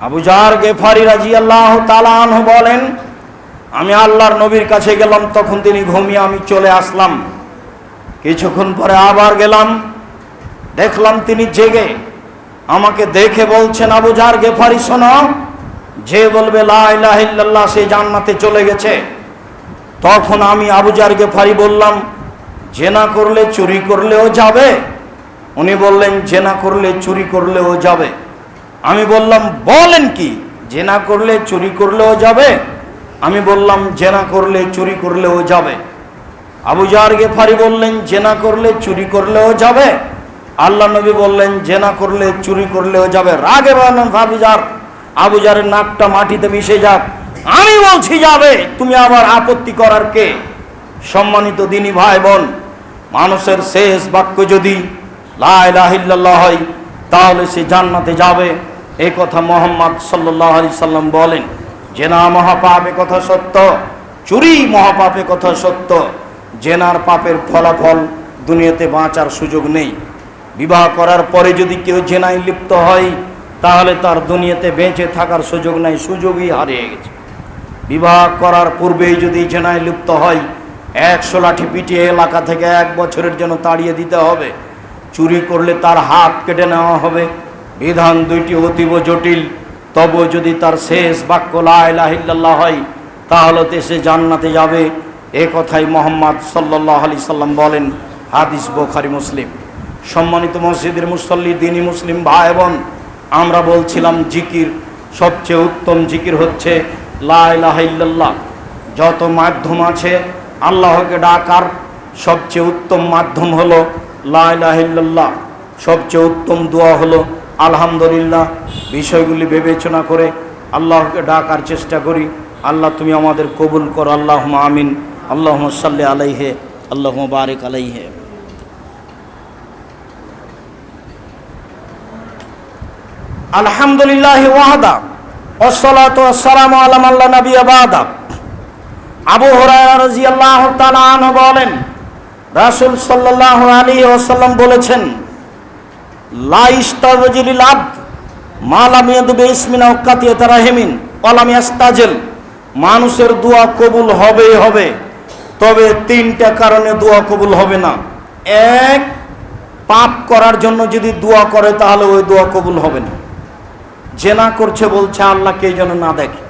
Abu jar Ghifari রাজি আল্লাহ তালাহ বলেন, আমি আল্লাহর নবীর কাছে গেলাম, তখন তিনি ঘুমিয়ে আমি চলে আসলাম। কিছুক্ষণ পরে আবার গেলাম, দেখলাম তিনি জেগে। আমাকে দেখে বলছেন, আবু জার গেফারি, শোনো, যে বলবে, লা ইলাহা ইল্লাল্লাহ, সে জান্নাতে চলে গেছে। তখন আমি আবু জার গেফারি বললাম, জেনা করলে চুরি করলেও যাবে। উনি বললেন, জেনা করলে চুরি করলেও যাবে। আমি বললাম, বলেন কি? জেনা করলে চুরি করলেও যাবে। আমি বললাম, জেনা করলে চুরি করলেও যাবে। আবু জার গেফারি বললেন, জেনা করলে চুরি করলেও যাবে। আল্লাহ নবী বললেন, জেনা করলে চুরি করলেও যাবে। রাগে বললেন আবুজার আবুজারের নাকটা মাটিতে মিশে যাক। আমি বলছি, যাবে। তুমি আবার আপত্তি করার কে? সম্মানিত দিনী ভাই বোন, মানুষের শেষ বাক্য যদি লা ইলাহা ইল্লাল্লাহ হয় তাহলে সে জান্নাতে যাবে। এই কথা মোহাম্মদ সাল্লাহ আলি সাল্লাম বলেন, জেনা মহাপাপ এ কথা সত্য, চুরি মহাপাপ এ কথা সত্য। জেনার পাপের ফলাফল দুনিয়াতে বাঁচার সুযোগ নেই। বিবাহ করার পরে যদি কেউ জেনায় লিপ্ত হয়, তাহলে তার দুনিয়াতে বেঁচে থাকার সুযোগ নাই, সুযোগই হারিয়ে গেছে। বিবাহ করার পূর্বেই যদি জেনায় লিপ্ত হয়, একশো লাঠি পিটিয়ে এলাকা থেকে এক বছরের জন্য তাড়িয়ে দিতে হবে। চুরি করলে তার হাত কেটে নেওয়া হবে। বিধান দুইটি অতীব জটিল। তবু যদি তার শেষ বাক্য লাহিল্লাহ হয়, তাহলে তো সে জান্নাতে যাবে। এ কথাই মোহাম্মদ সাল্লাহ আলি সাল্লাম বলেন, হাদিস বোখারি, মুসলিম। সম্মানিত মসজিদের মুসল্লি, দিনী মুসলিম ভাই বোন আমরা বলছিলাম জিকির। সবচেয়ে উত্তম জিকির হচ্ছে লাইলাহিল্লাহ যত মাধ্যম আছে, আল্লাহকে ডাকার সবচেয়ে উত্তম মাধ্যম হলো লাইলাহিল্লাহ সবচেয়ে উত্তম দোয়া হলো, আলহামদুলিল্লাহ, বিষয়গুলি বিবেচনা করে আল্লাহকে ডাকার চেষ্টা করি। আল্লাহ তুমি আমাদের কবুল করো আল্লাহ আমিন। আল্লাহ সাল্লি আলাইহে আল্লাহ বারেক আলাইহে। আলহামদুলিল্লাহ ওয়াহাদা ওসলাত আসসালাম আলাম আল্লাহ নবী আবাদা আবু রাদিয়াল্লাহু তাআলা আনহু বলেন রাসূল সাল্লাল্লাহু আলাইহি ওয়াসাল্লাম বলেছেন, লা ইস্তাজিলিল আবদ, মা লাম ইয়াদবে ইসমিনা ওয়াকাতিয়াত রাহিমিন ওয়ালাম ইয়াস্তাজিল। মানুষের দোয়া কবুল হবেই হবে, তবে তিনটা কারণে দোয়া কবুল হবে না। এক, পাপ করার জন্য যদি দোয়া করে, তাহলে ওই দোয়া কবুল হবে না। জেনা করছে বলছে, আল্লাহ কে যেন না দেখে।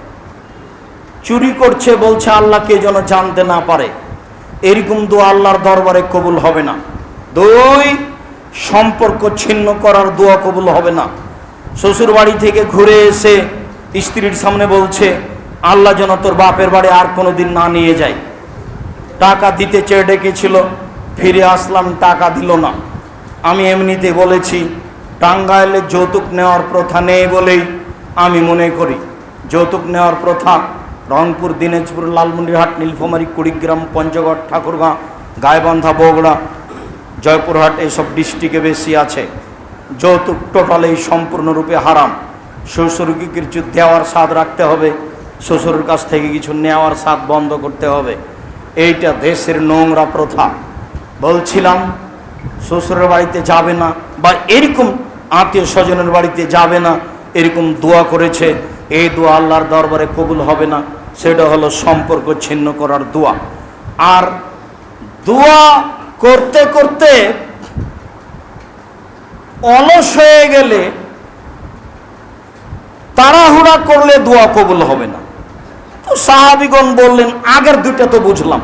চুরি করছে বলছে, আল্লাহ কে যেন জানতে না পারে। এরকম দোয়া আল্লাহর দরবারে কবুল হবে না। দুই, সম্পর্ক ছিন্ন করার দোয়া কবুল হবে না। শ্বশুর বাড়ি থেকে ঘুরে এসে স্ত্রীর সামনে বলছে, আল্লাহ যেন তোর বাপের বাড়ি আর কোনো দিন না নিয়ে যায়। টাকা দিতে চেয়ে ডেকেছিল, ফিরে আসলাম, টাকা দিল না। আমি এমনিতে বলেছি টাঙ্গাইলে যৌতুক নেওয়ার প্রথা নেই বলেই আমি মনে করি। যৌতুক নেওয়ার প্রথা রংপুর, দিনাজপুর লালমন্ডিরহাট নীলফামারী, কুড়িগ্রাম, পঞ্চগড়, ঠাকুরগাঁ গায়বান্ধা বগুড়া, জয়পুরহাট এইসব ডিস্ট্রিক্টে বেশি আছে। যৌতুক টোটালেই সম্পূর্ণরূপে হারাম। শ্বশুরকে কিছু দেওয়ার স্বাদ রাখতে হবে, শ্বশুরের কাছ থেকে কিছু নেওয়ার স্বাদ বন্ধ করতে হবে। এইটা দেশের নোংরা প্রথা। বলছিলাম, শ্বশুরের বাড়িতে যাবে না বা এরকম আত্মীয় স্বজনের বাড়িতে যাবে না, এরকম দোয়া করেছে, এই দোয়া আল্লাহর দরবারে কবুল হবে না। সেটা হলো সম্পর্ক ছিন্ন করার দোয়া। আর দোয়া করতে করতে অলস হয়ে গেলে তাড়াহুড়া করলে দোয়া কবুল হবে না। তো সাহাবিগণ বললেন, আগের দুইটা তো বুঝলাম।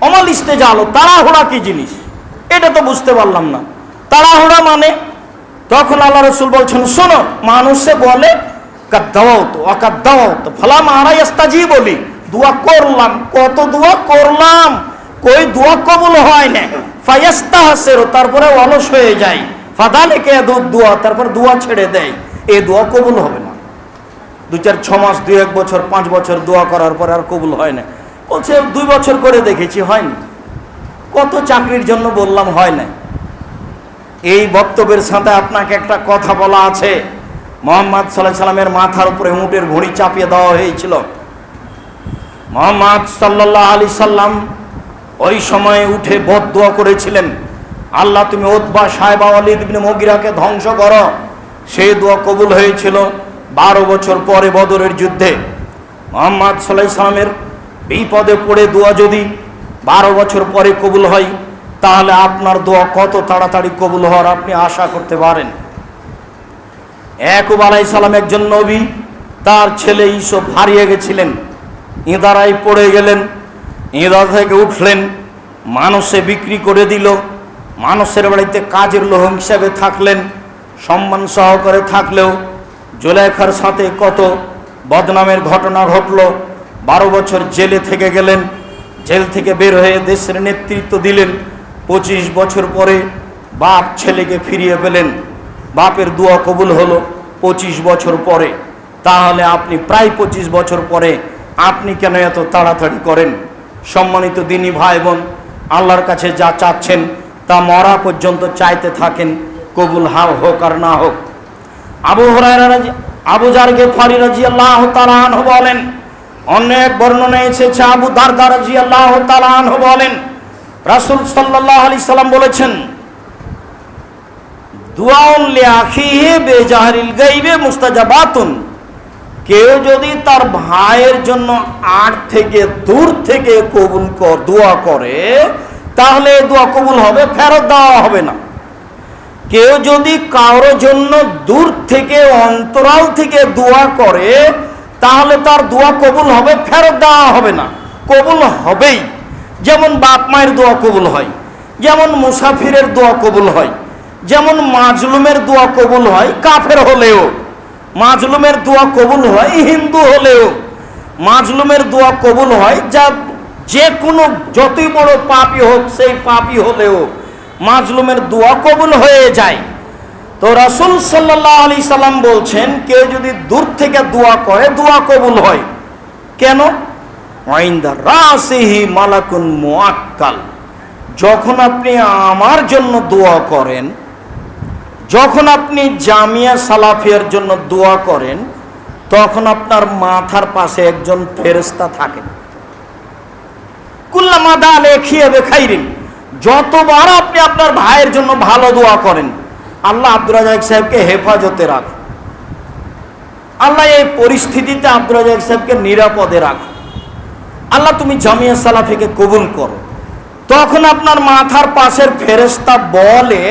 অমাল ইস্তেজা আলো তাড়াহুড়া কি জিনিস? এটা তো বুঝতে পারলাম না। তাড়াহুড়া মানে? তখন আল্লাহ রসুল বলছেন, শোনো, মানুষে বলে বলি করলাম। কত করলাম? কই কবুল হয় ফায়াস্তা তারপরে অলস হয়ে যায়। ফাদালে কে দোয়া, তারপর দোয়া ছেড়ে দেয়। এই দোয়া কবুল হবে না। দু চার ছ মাস, দুই এক বছর, পাঁচ বছর দোয়া করার পর আর কবুল হয় না বলছে, দুই বছর করে দেখেছি, হয়নি। কত চাকরির জন্য বললাম, হয় না এই বক্তব্যের সাথে আপনাকে একটা কথা বলা আছে। মোহাম্মদ সাল্লামের মাথার উপরে উঁটের ঘড়ি চাপিয়ে দেওয়া হয়েছিল। মোহাম্মদ সাল্লাহ আলি সাল্লাম ওই সময়ে উঠে বদুয়া করেছিলেন, আল্লাহ, তুমি ওতবা সাহেবা আলিদ ইবনে মগিরাকে ধ্বংস করো। সেই দোয়া কবুল হয়েছিল বারো বছর পরে বদরের যুদ্ধে। মোহাম্মদ সাল্লাহ ইসলামের বিপদে পড়ে দোয়া যদি বারো বছর পরে কবুল হয়, তাহলে আপনার দোয়া কত তাড়াতাড়ি কবুল হওয়ার আপনি আশা করতে পারেন। একুব আলাই সালাম একজন নবী, তার ছেলে ইসব হারিয়ে গেছিলেন ইঁদারাই পড়ে গেলেন, ইঁদা থেকে উঠলেন, মানুষে বিক্রি করে দিল, মানুষের বাড়িতে কাজের লোহ হিসাবে থাকলেন, সম্মান সহকারে থাকলেও জুলেখার সাথে কত বদনামের ঘটনা ঘটল, বারো বছর জেলে থেকে গেলেন, জেল থেকে বের হয়ে দেশের নেতৃত্ব দিলেন, পঁচিশ বছর পরে বাপ ছেলেকে ফিরিয়ে পেলেন। বাপের দোয়া কবুল হলো পঁচিশ বছর পরে। তাহলে আপনি প্রায় পঁচিশ বছর পরে আপনি কেন এত তাড়াতাড়ি করেন? সম্মানিত দিনী ভাই বোন আল্লাহর কাছে যা চাচ্ছেন তা মরা পর্যন্ত চাইতে থাকেন, কবুল হাও হোক আর না হোক। আবু হরাইরা রাজি, আবু জারগে ফারি রাজি আল্লাহ তালাহ বলেন, অনেক বর্ণনা এসেছে আবু দারদা রাজি আল্লাহ তালাহ বলেন, রাসুল সাল্লাহ আলি সাল্লাম বলেছেন মুস্তাজাবাতুন। কেউ যদি তার ভাইয়ের জন্য আট থেকে দূর থেকে কবুল দোয়া করে, তাহলে দোয়া কবুল হবে, ফেরত দেওয়া হবে না। কেউ যদি কারোর জন্য দূর থেকে, অন্তরাল থেকে দোয়া করে, তাহলে তার দোয়া কবুল হবে, ফেরত দেওয়া হবে না। কবুল হবেই। যেমন বাপ মায়ের দোয়া কবুল হয়, যেমন মুসাফিরের দোয়া কবুল হয়। যেমন মাজলুমের দোয়া কবুল হয়, কাফের হলেও। মাজলুমের দোয়া কবুল হয়, হিন্দু হলেও। মাজলুমের দোয়া কবুল হয়, যা যে কোনো, যতই বড় পাপই হোক, সেই পাপই হলেও মাজলুমের দোয়া কবুল হয়ে যায়। তো রাসুল সাল্লাহ আলি সাল্লাম বলছেন, কেউ যদি দূর থেকে দোয়া করে, দোয়া কবুল হয়। কেন? মালাকুন মুআক্কাল। যখন আপনি আমার জন্য দোয়া করেন যখন আপনি জামিয়া সালাফিয়ার জন্য দোয়া করেন, তখন আপনার মাথার পাশে একজন ফেরেস্তা থাকেন কুল্লা মাদা লেখিয়ে যতবার আপনি আপনার ভাইয়ের জন্য ভালো দোয়া করেন, আল্লাহ আব্দুর রাজাক সাহেবকে হেফাজতে রাখ আল্লাহ এই পরিস্থিতিতে আব্দুর রাজাক সাহেবকে নিরাপদে রাখ আল্লাহ তুমি জামিয়া সালাফিকে কবুল করো। তখন আপনার মাথার পাশের ফেরেস্তা বলে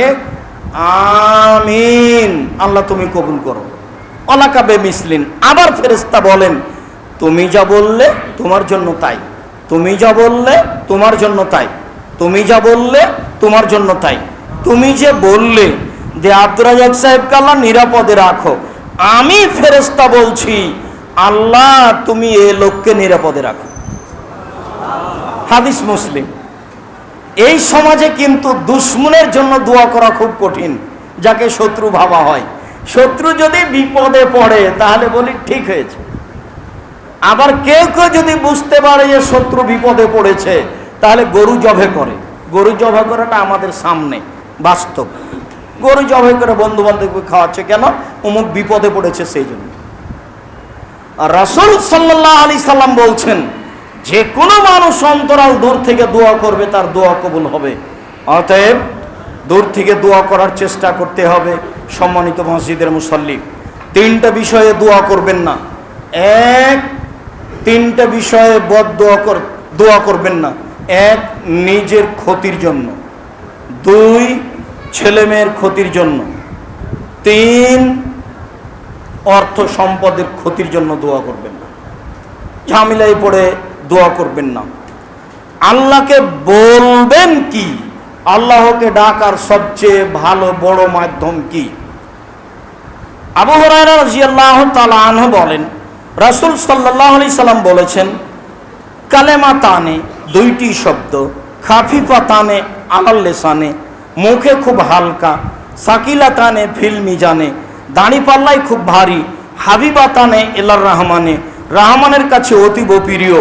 আমিন। আল্লাহ, তুমি কবুল করো। অলাকাবে মিসলিন। আবার ফেরেস্তা বলেন, তুমি যা বললে তোমার জন্য তাই। তুমি যা বললে তোমার জন্য তাই। তুমি যা বললে তোমার জন্য তাই। তুমি যে বললে, যে আব্দুর রাজাক সাহেবকে আল্লাহ নিরাপদে রাখো। আমি ফেরেস্তা বলছি, আল্লাহ, তুমি এ লোককে নিরাপদে রাখো। হাদিস মুসলিম। এই সমাজে কিন্তু দুশ্মনের জন্য দোয়া করা খুব কঠিন, যাকে শত্রু ভাবা হয়। শত্রু যদি বিপদে পড়ে, তাহলে বলি ঠিক হয়েছে। আবার কেউ কেউ যদি বুঝতে পারে যে শত্রু বিপদে পড়েছে, তাহলে গরু জবে করে। গরু জবে করাটা আমাদের সামনে, বাস্তব। গরু জবে করে বন্ধু বান্ধবকে খাওয়াচ্ছে কেন? অমুক বিপদে পড়েছে সেই জন্য। আর রাসুল সাল্লাহ আলি সাল্লাম বলছেন যে কোনো মানুষ অন্তরাল দূর থেকে দোয়া করবে, তার দোয়া কবুল হবে। অতএব দূর থেকে দোয়া করার চেষ্টা করতে হবে, সম্মানিত মসজিদের মুসল্লি। তিনটা বিষয়ে দোয়া করবেন না। এক, তিনটা বিষয়ে বদ দোয়া কর, দোয়া করবেন না। এক, নিজের ক্ষতির জন্য। দুই, ছেলে মেয়ের ক্ষতির জন্য। তিন, অর্থ সম্পদের ক্ষতির জন্য দোয়া করবেন না। ঝামেলায় পড়ে দোয়া করবেন না। আল্লাহকে বলবেন কি? আল্লাহকে ডাকার সবচেয়ে ভালো, বড় মাধ্যম কি? আবু হরাইরা রাজিয়াল্লাহ তাআলা আনহু বলেন, রাসূল সাল্লাল্লাহু আলাইহি সাল্লাম বলেছেন, কালেমা তানে দুইটি শব্দ, খাফিফা তানে আলাল লেসানে, মুখে খুব হালকা, সাকিলা তানে ফিল মিজানে, দাড়ি পাল্লাই খুব ভারী, হাবিবা তানে এলার রহমানে, রহমানের কাছে অতীব প্রিয়।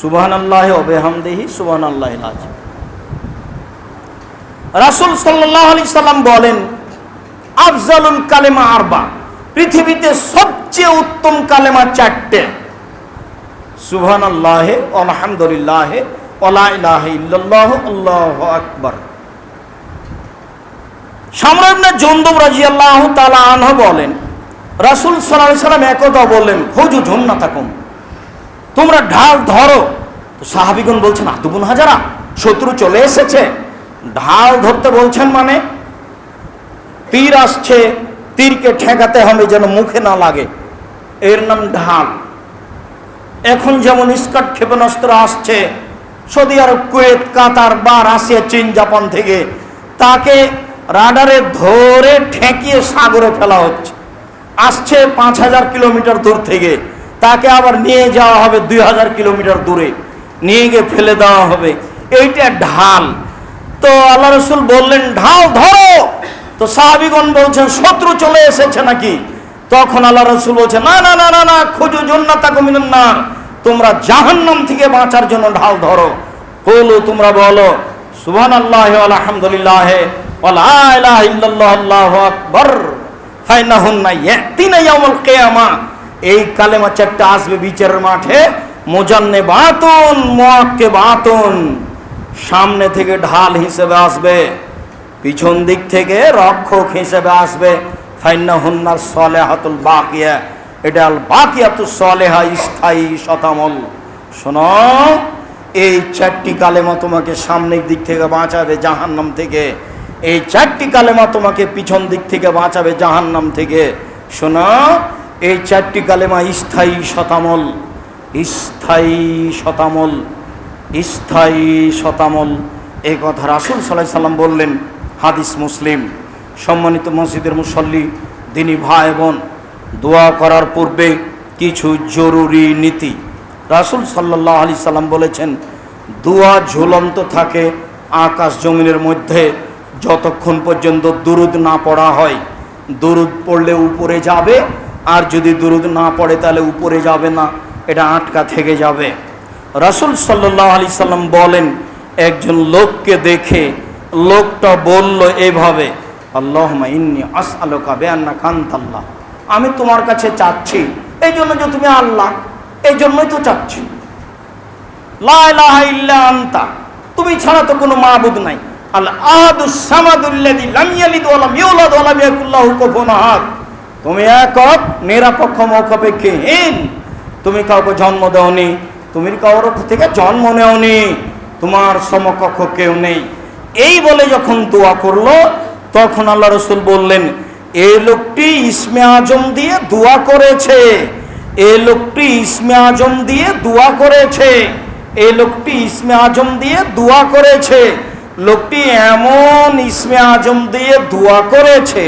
সুবাহান আল্লাহ অবেহামদেহি সুবাহান আল্লাহ রাসুল সাল্লাহ আলি সাল্লাম বলেন, আফজালুল কালেমা আরবা, পৃথিবীতে সবচেয়ে উত্তম কালেমা চারটে। সুবহান আল্লাহে আলহামদুলিল্লাহ ইল্লাল্লাহ, আল্লাহু আকবার। সম্রাট জন্দব রাজি আল্লাহ তালা আনহ বলেন, রাসুল সাল্লাহ সাল্লাম একদা বললেন খোঁজু ঝুমনা থাকুন। তোমরা ঢাল ধরো। সাহাবিগুন বলছেন আতুগুন হাজারা, শত্রু চলে এসেছে। ঢাল ধরতে বলছেন মানে? তীর আসছে, তীরকে ঠেকাতে হবে যেন মুখে না লাগে। এর নাম ঢাল। এখন যেমন স্কাট ক্ষেপণাস্ত্র আসছে সৌদি আরব কুয়েত, কাতার বা রাশিয়া চীন, জাপান থেকে, তাকে রাডারে ধরে ঠেকিয়ে সাগরে ফেলা হচ্ছে। আসছে পাঁচ হাজার কিলোমিটার দূর থেকে। তাকে আবার নিয়ে যাওয়া হবে দুই হাজার কিলোমিটার দূরে। নিয়ে গিয়ে ফেলে দেওয়া হবে। এইটা ঢাল। তো আল্লাহ রসুল বললেন, ঢাল ধরো। তো সাহাবিগণ বলছেন, শত্রু চলে এসেছে নাকি? তখন আল্লাহ রসুল বলছে না না না না না, খুঁজু জন্নাতা কমিনার না তোমরা জাহান্নাম থেকে বাঁচার জন্য ঢাল ধরো। বলো তোমরা বলো সুবহান আল্লাহ আলহামদুলিল্লাহ আল্লাহ আকবর। ফাইনাহুন্না ইয়াতিনা ইয়াউমুল কিয়ামা। এই কালেমা চারটা আসবে বিচারের মাঠে। মোজান্নে বাতুন মুআক্কে বাতুন। সামনে থেকে ঢাল হিসেবে আসবে। পিছন দিক থেকে রক্ষক হিসেবে আসবে। ফাইন্না হুন্নার সলেহাতুল বাকিয়া। এটা আল বাকিয়াতুল সলেহা, স্থায়ী শতামল শোনো, এই চারটি কালেমা তোমাকে সামনের দিক থেকে বাঁচাবে জাহান্নাম থেকে। এই চারটি কালেমা তোমাকে পিছন দিক থেকে বাঁচাবে জাহান্নাম থেকে। শোনো এই চারটি কালেমা স্থায়ী শতামল স্থায়ী শতামল স্থায়ী শতামল। এই কথা রাসুল সাল্লাহ সাল্লাম বললেন, হাদিস মুসলিম। সম্মানিত মসজিদের মুসল্লি, দিনী ভাই বোন, দোয়া করার পূর্বে কিছু জরুরি নীতি। রাসুল সাল্লাহ আলি সাল্লাম বলেছেন, দোয়া ঝুলন্ত থাকে আকাশ জমিনের মধ্যে, যতক্ষণ পর্যন্ত দুরুদ না পড়া হয়। দুরুদ পড়লে উপরে যাবে আর যদি দুরুদ না পড়ে তাহলে উপরে যাবে না, এটা আটকা থেকে যাবে। রাসুল সাল্লাহ আলি সাল্লাম বলেন, একজন লোককে দেখে লোকটা বলল এভাবে আল্লাহ ইন্নি আস আলোকা বেআন্না কান্তাল্লাহ আমি তোমার কাছে চাচ্ছি এই জন্য যে তুমি আল্লাহ এই জন্যই তো চাচ্ছি। আনতা, তুমি ছাড়া তো কোনো মাহবুদ নাই। আল আহাদুস সামাদুল্লাযী লাম ইয়ালিদ ওয়া ইউলাদ ওয়া লাম ইয়াকুল আহাদ। তুমি একক নিরপেক্ষ মৌখপেক্ষহীন তুমি কাউকে জন্ম দেওনি, তুমি কারোর থেকে জন্ম নেওনি, তোমার সমকক্ষ কেউ নেই। এই বলে যখন দোয়া করল, তখন আল্লাহ রসুল বললেন এই লোকটি ইসমে আজম দিয়ে দোয়া করেছে এই লোকটি ইসমে আজম দিয়ে দোয়া করেছে এই লোকটি ইসমে আজম দিয়ে দোয়া করেছে, লোকটি এমন ইসমে আজম দিয়ে দোয়া করেছে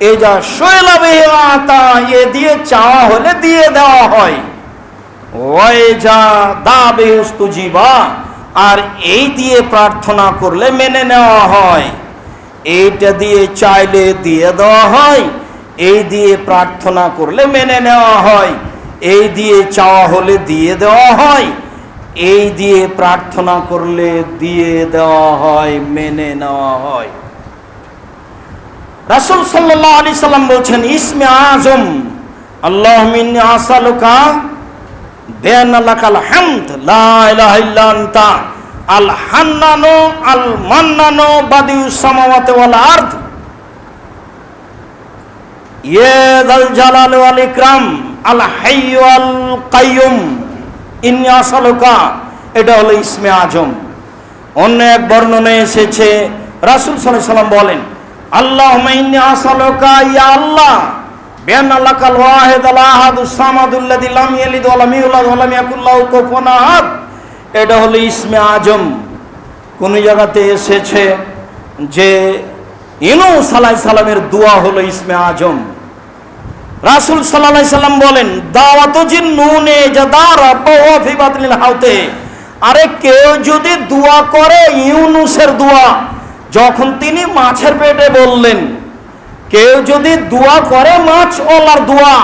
এ যা শৈলাবে আতা, এ দিয়ে চাওয়া হলে দিয়ে দেওয়া হয়। ওয়ে যা দাবে জীবা, আর এই দিয়ে প্রার্থনা করলে মেনে নেওয়া হয়। এইটা দিয়ে চাইলে দিয়ে দেওয়া হয়, এই দিয়ে প্রার্থনা করলে মেনে নেওয়া হয়। এই দিয়ে চাওয়া হলে দিয়ে দেওয়া হয়, এই দিয়ে প্রার্থনা করলে দিয়ে দেওয়া হয়, মেনে নেওয়া হয়। রাসুল সাল্লাহ আলি সাল্লাম বলছেন, ইসমে আজম, আল্লাহ আসালুকা বেয়ান আল্লাকাল হামদ, লা ইলাহা ইল্লা আনতা, আল হান্নানো, আল মান্নানো বাদিউ সামাওয়াতে ওয়াল আরদ। ইয়েদাল জালাল ওয়াল ইকরাম, আল হাইয়্যু আল কাইয়ুম ইন্নি আসালুকা, এটা হলো ইসমে আজম। অন্য এক বর্ণনায় এসেছে, রাসূল সাল্লাল্লাহু সাল্লাম বলেন আল্লাহ। বিআন লাকাল ওয়াহিদ আল আহাদুস সামাদুল্লাযী লাম ইয়ালিদ ওয়া লাম ইউলাদ ওয়া লাম ইয়াকুল লাহু কুফুয়ান আহাদ। এটা হলো ইসমে আজম। কোন জায়গাতে এসেছে যে ইনু সালাই সালামের দোয়া হলো ইসমে আজম। রাসুল সাল্লাহ সাল্লাম বলেন, দাওয়াত নুনে জাদারা হাউতে। আরে কেউ যদি দোয়া করে, ইউনুসের দোয়া যখন তিনি মাছের পেটে বললেন, কেউ যদি দোয়া করে মাছ ওলার দোয়া।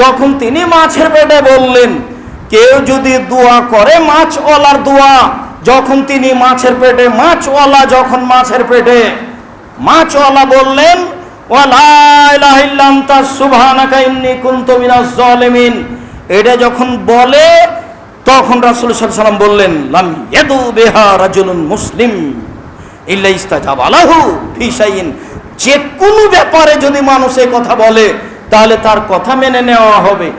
যখন তিনি মাছের পেটে বললেন, কেউ যদি দোয়া করে মাছ ওলার দোয়া। যখন তিনি মাছের পেটে, মাছওয়ালা যখন মাছের পেটে, মাছওয়ালা বললেন এটা যখন বলে, তখন রাসুল সাল্লাম বললেন, লাম ইয়াদু বেহা রাজুলুন মুসলিম। যে কোনো ব্যাপারে যদি মানুষ এ কথা বলে, তাহলে তার কথা মেনে নেওয়া হবে।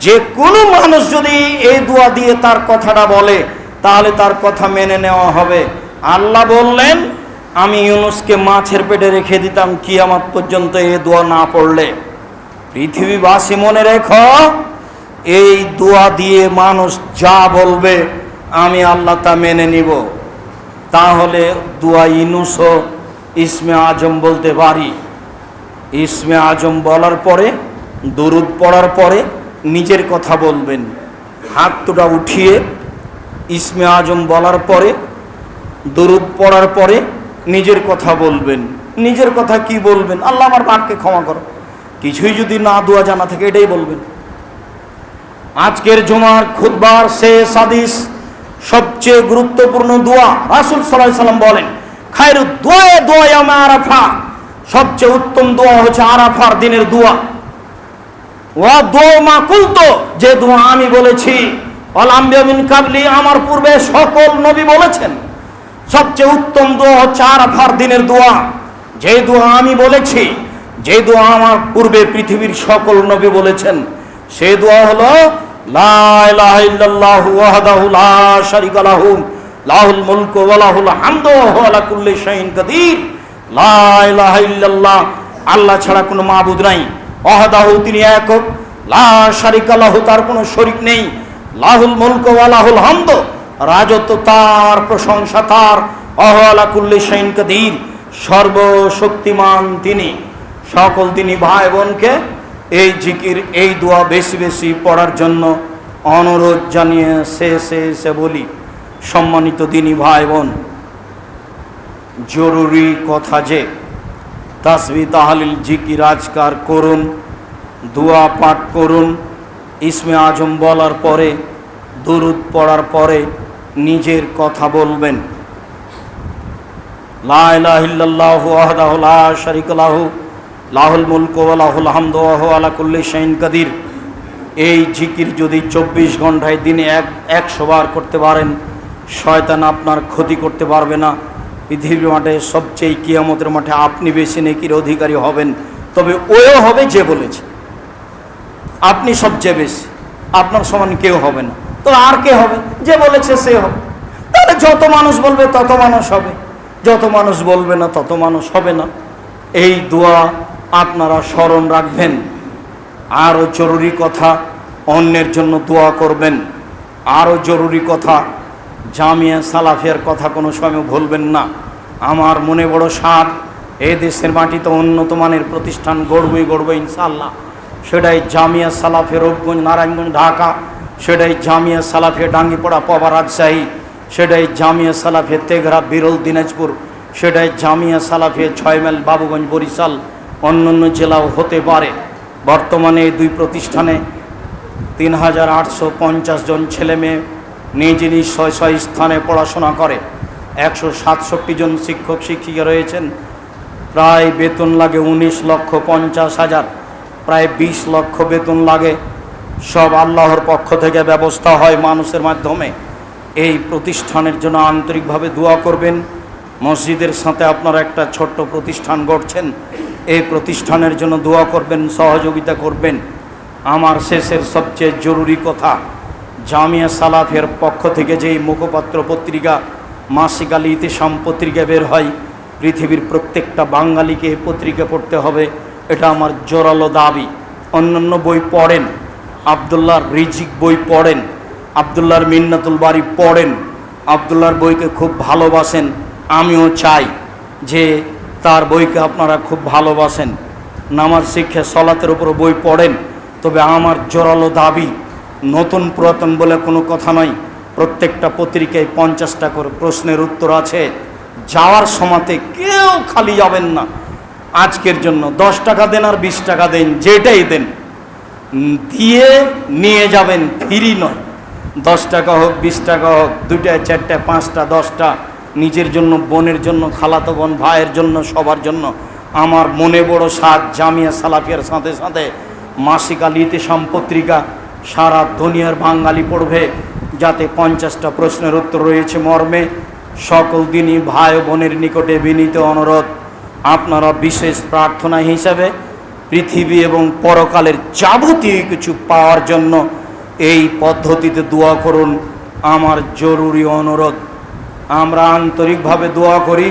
যে কোনো মানুষ যদি এই দোয়া দিয়ে তার কথাটা বলে, তাহলে তার কথা মেনে নেওয়া হবে। আল্লাহ বললেন, আমি ইউনুসকে মাছের পেটে রেখে দিতাম, কিয়ামত পর্যন্ত এ দোয়া না পড়লে। পৃথিবীবাসী মনে রেখো, এই দোয়া দিয়ে মানুষ যা বলবে, আমি আল্লাহ তা মেনে নিব। তাহলে দোয়া ইনুসও ইসমে আজম বলতে পারি। ইসমে আজম বলার পরে, দরুদ পড়ার পরে নিজের কথা বলবেন। হাত দুটা উঠিয়ে ইসমে আজম বলার পরে, দরুদ পড়ার পরে নিজের কথা বলবেন। নিজের কথা কি বলবেন? আল্লাহ আমার পাপকে ক্ষমা করো। কিছুই যদি না দোয়া জানা থাকে, এটাই বলবেন। আজকের জুমার খুদবার শেষ হাদিস সবচেয়ে গুরুত্বপূর্ণ দোয়া রাসুল সাল্লাহ সাল্লাম বলেন খায়রু দোয়া দোয়া আমা আরাফা। সবচেয়ে উত্তম দোয়া হচ্ছে আরাফার দিনের দোয়া। ওয়া দোয়া মা কুলতো। যে দোয়া আমি বলেছি অলাম্বিয়া মিন কাবলি। আমার পূর্বে সকল নবী বলেছেন, সবচেয়ে উত্তম দোয়া হচ্ছে আরাফার দিনের দোয়া। যে দোয়া আমি বলেছি, যে দোয়া আমার পূর্বে পৃথিবীর সকল নবী বলেছেন সেই দোয়া হলো শাইইন কাদির। লা ইলাহা ইল্লাল্লাহ, আল্লাহ ছাড়া কোনো মাবুদ নাই। ওয়াহদাহু তিনি একক লা তার কোনো শরীক নেই। লাহুল মুলকু ওয়া হামদু, রাজত্ব তার, প্রশংসা তার অহলা কুল্লি সর্বশক্তিমান তিনি। সকল তিনি ভাই বোনকে এই জিকির, এই দোয়া বেশি বেশি পড়ার জন্য অনুরোধ জানিয়ে সে সে সে বলি, সম্মানিত দিনী ভাই বোন, জরুরি কথা যে, তাসবি তাহালিল জিকির আজকার করুন, দোয়া পাঠ করুন, ইসমে আজম বলার পরে, দুরুদ পড়ার পরে নিজের কথা বলবেন। লা ইলাহা লাহুল মুলক ওয়া লাহুল হামদু আলা কুল্লি কাদির। এই জিকির যদি চব্বিশ ঘন্টায় দিনে এক, একশো বার করতে পারেন, শয়তান আপনার ক্ষতি করতে পারবে না। পৃথিবীর মাঠে সবচেয়ে কিয়ামতের মাঠে আপনি বেশি নেকির অধিকারী হবেন। তবে ওও হবে যে বলেছে, আপনি সবচেয়ে বেশি, আপনার সমান কেউ হবে না। তো আর কে হবে? যে বলেছে সে হবে। তাহলে যত মানুষ বলবে তত মানুষ হবে। যত মানুষ বলবে না তত মানুষ হবে না। এই দোয়া আপনারা স্মরণ রাখবেন। আরও জরুরি কথা, অন্যের জন্য দোয়া করবেন। আরও জরুরি কথা, জামিয়া সালাফিয়ার কথা কোনো সময় ভুলবেন না। আমার মনে বড় সাপ এ দেশের মাটিতে উন্নত মানের প্রতিষ্ঠান গড়বই গড়বই ইনশাল্লাহ সেটাই জামিয়া সালাফে রূপগঞ্জ, নারায়ণগঞ্জ, ঢাকা। সেটাই জামিয়া সালাফে ডাঙ্গিপড়া, পবা রাজশাহী। সেটাই জামিয়া সালাফে তেঘরা, বিরল দিনাজপুর। সেটাই জামিয়া সালাফে ছয় মাইল বাবুগঞ্জ, বরিশাল। অন্যান্য জেলাও হতে পারে। বর্তমানে এই দুই প্রতিষ্ঠানে তিন হাজার আটশো পঞ্চাশ জন ছেলে মেয়ে নিজ নিজ ছয় ছয় স্থানে পড়াশোনা করে। একশো সাতষট্টি জন শিক্ষক শিক্ষিকা রয়েছেন। প্রায় বেতন লাগে উনিশ লক্ষ পঞ্চাশ হাজার, প্রায় বিশ লক্ষ বেতন লাগে। সব আল্লাহর পক্ষ থেকে ব্যবস্থা হয় মানুষের মাধ্যমে। এই প্রতিষ্ঠানের জন্য আন্তরিকভাবে দোয়া করবেন। মসজিদের সাথে আপনারা একটা ছোট্ট প্রতিষ্ঠান গড়ছেন। এই প্রতিষ্ঠানের জন্য দোয়া করবেন, সহযোগিতা করবেন। আমার শেষের সবচেয়ে জরুরি কথা, জামিয়া সালাফের পক্ষ থেকে যেই মুখপাত্র পত্রিকা, মাসিক আলী ইতিসাম পত্রিকা বের হয়, পৃথিবীর প্রত্যেকটা বাঙালিকে এই পত্রিকা পড়তে হবে, এটা আমার জোরালো দাবি। অন্যান্য বই পড়েন আবদুল্লাহর রিজিক বই পড়েন, আবদুল্লাহর মিন্নাতুল বাড়ি পড়েন, আবদুল্লাহর বইকে খুব ভালোবাসেন, আমিও চাই যে তার বইকে আপনারা খুব ভালোবাসেন। নামাজ শিক্ষা সলাতের উপর বই পড়েন, তবে আমার জোরালো দাবি, নতুন পুরাতন বলে কোনো কথা নয় প্রত্যেকটা পত্রিকায় পঞ্চাশটা করে প্রশ্নের উত্তর আছে। যাওয়ার সময়তে কেউ খালি যাবেন না। আজকের জন্য দশ টাকা দেন আর বিশ টাকা দেন, যেটাই দেন। দিয়ে নিয়ে যাবেন, ফ্রি নয়। দশ টাকা হোক, বিশ টাকা হোক, দুইটা, চারটা, পাঁচটা, দশটা নিজের জন্য, বোনের জন্য, খালাতো বোন, ভাইয়ের জন্য, সবার জন্য। আমার মনে বড় সাত জামিয়া সালাফিয়ার সাথে সাথে মাসিক আলিতে পত্রিকা সারা দুনিয়ার বাঙালি পড়বে, যাতে পঞ্চাশটা প্রশ্নের উত্তর রয়েছে মর্মে। সকল দিনই ভাই বোনের নিকটে বিনীত অনুরোধ, আপনারা বিশেষ প্রার্থনা হিসাবে পৃথিবী এবং পরকালের যাবতীয় কিছু পাওয়ার জন্য এই পদ্ধতিতে দোয়া করুন। আমার জরুরি অনুরোধ আমরা আন্তরিকভাবে দোয়া করি,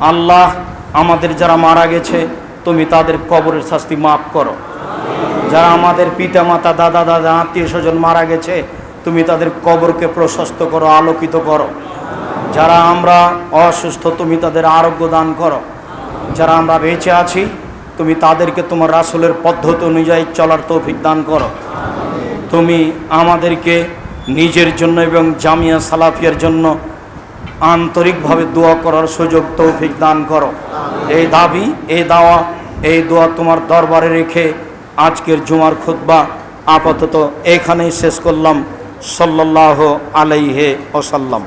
আল্লাহ আমাদের যারা মারা গেছে, তুমি তাদের কবরের শাস্তি মাফ করো। যারা আমাদের পিতা মাতা দাদা দাদা, আত্মীয় স্বজন মারা গেছে, তুমি তাদের কবরকে প্রশস্ত করো, আলোকিত করো। যারা আমরা অসুস্থ, তুমি তাদের আরোগ্য দান করো। যারা আমরা বেঁচে আছি, তুমি তাদেরকে তোমার রাসুলের পদ্ধতি অনুযায়ী চলার তৌফিক দান করো। তুমি আমাদেরকে নিজের জন্য এবং জামিয়া সালাফিয়ার জন্য আন্তরিকভাবে দোয়া করার সুযোগ তৌফিক দান করো। এই দাবি, এই দাওয়া, এই দোয়া তোমার দরবারে রেখে আজকের জুমার খুতবা আপাতত এখানেই শেষ করলাম। সাল্লাহ আলাইহে ওসাল্লাম